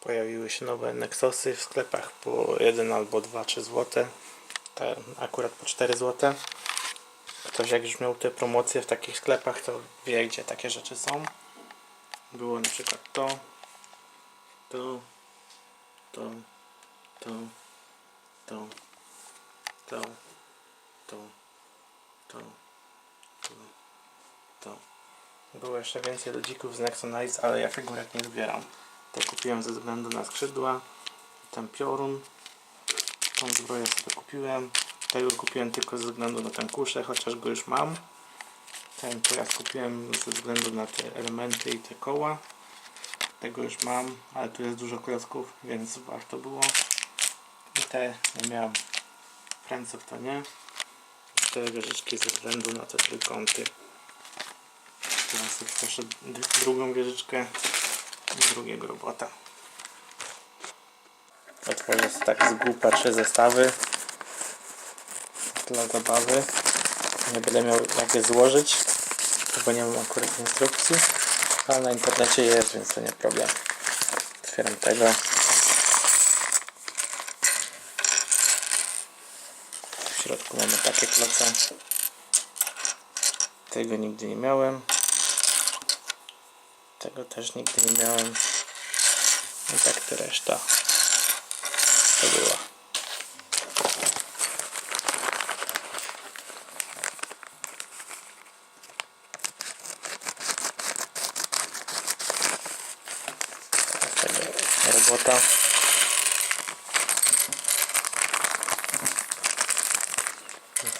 Pojawiły się nowe Nexosy w sklepach po 1 albo 2, 3 zł. Te akurat po 4 zł. Ktoś jak już miał te promocje w takich sklepach, to wie gdzie takie rzeczy są. Było na przykład to, to, to, to, to, to, to, to, to, to. Było jeszcze więcej ludzików z Nexonize, ale ja figurek nie zbieram. Te kupiłem ze względu na skrzydła, ten piorun, tą zbroję sobie kupiłem. Tego kupiłem tylko ze względu na ten kuszę, chociaż go już mam. Ten pojazd kupiłem ze względu na te elementy i te koła. Tego już mam, ale tu jest dużo klocków, więc warto było. I te nie miałem Franców to nie. Cztery wieżyczki ze względu na te trójkąty. Teraz d- drugą wieżyczkę drugiego robota. Otworzę sobie tak z głupa trzy zestawy dla zabawy. Nie będę miał jak je złożyć, bo nie mam akurat instrukcji, ale na internecie jest, więc to nie problem. Otwieram tego. W środku mamy takie kloce. Tego nigdy nie miałem. Tego też nigdy nie miałem. I tak to reszta to była. Robota.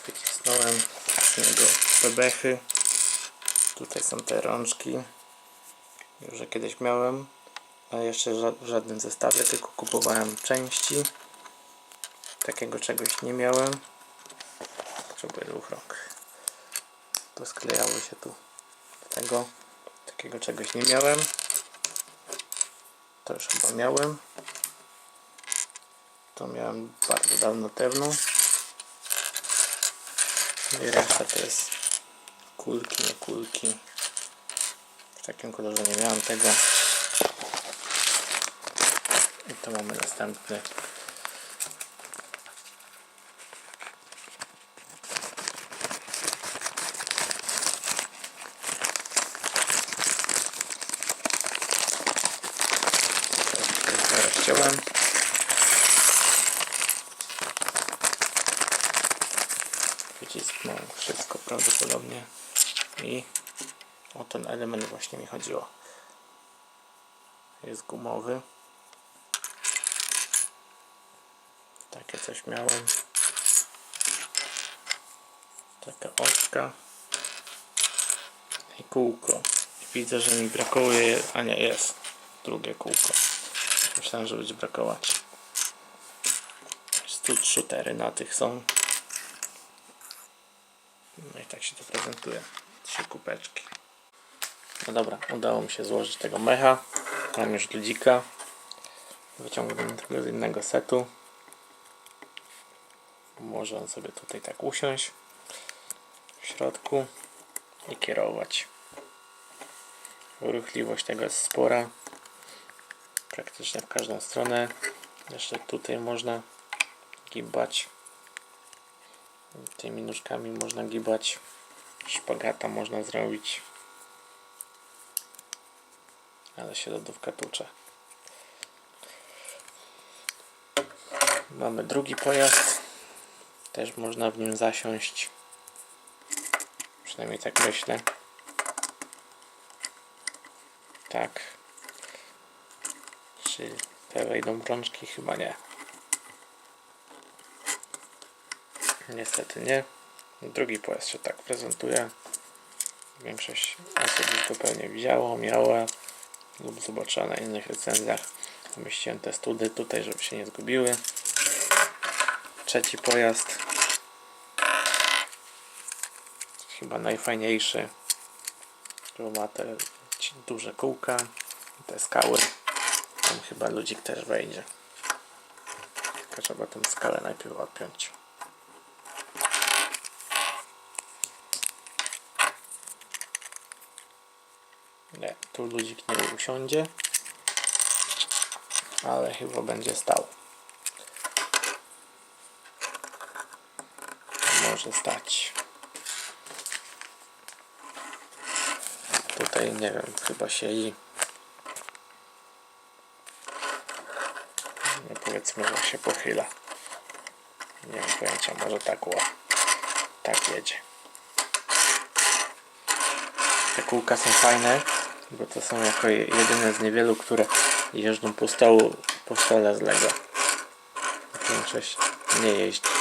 Wycisnąłem z niego bebechy. Tutaj są te rączki. Już je kiedyś miałem, ale jeszcze ża- w żadnym zestawie, tylko kupowałem części. Takiego czegoś nie miałem. Potrzebuję dwóch rąk. To sklejało się tu tego. Takiego czegoś nie miałem. To już chyba miałem. To miałem bardzo dawno temu. I reszta to jest kulki, nie kulki. Takim kolorze nie miałem tego. I to mamy następny. To Rozciąłem. Wycisknąłem wszystko prawdopodobnie i o ten element właśnie mi chodziło. Jest gumowy. Takie coś miałem. Taka oczka. I kółko. Widzę, że mi brakuje, a nie jest. Drugie kółko. Myślałem, że będzie brakować. Tu shootery na tych są. No i tak się to prezentuje. Trzy kubeczki. No dobra, udało mi się złożyć tego mecha. Mam już ludzika. Wyciągnę tego z innego setu. Może on sobie tutaj tak usiąść w środku i kierować. Ruchliwość tego jest spora. Praktycznie w każdą stronę. Jeszcze tutaj można gibać. Tymi nóżkami można gibać. Szpagata można zrobić. Ale się lodówka tucze. Mamy drugi pojazd. Też można w nim zasiąść. Przynajmniej tak myślę. Tak. Czy te wejdą rączki? Chyba nie. Niestety nie. Drugi pojazd się tak prezentuje. Większość osób już go pewnie widziało, miała lub zobaczyła na innych recenzjach. Umieściłem te study tutaj, żeby się nie zgubiły. Trzeci pojazd. Chyba najfajniejszy. Bo ma te duże kółka, te skały. Tam chyba ludzik też wejdzie. Tylko trzeba tą skalę najpierw odpiąć. Nie, tu ludzik nie usiądzie. ale chyba będzie stał. Może stać. Tutaj nie wiem, chyba siedzi. No powiedzmy, że się pochyla. Nie mam pojęcia, może tak o. Tak jedzie. Te kółka są fajne, bo to są jako je- jedyne z niewielu, które jeżdżą po stołu, po stole z Lego. Większość nie jeździ.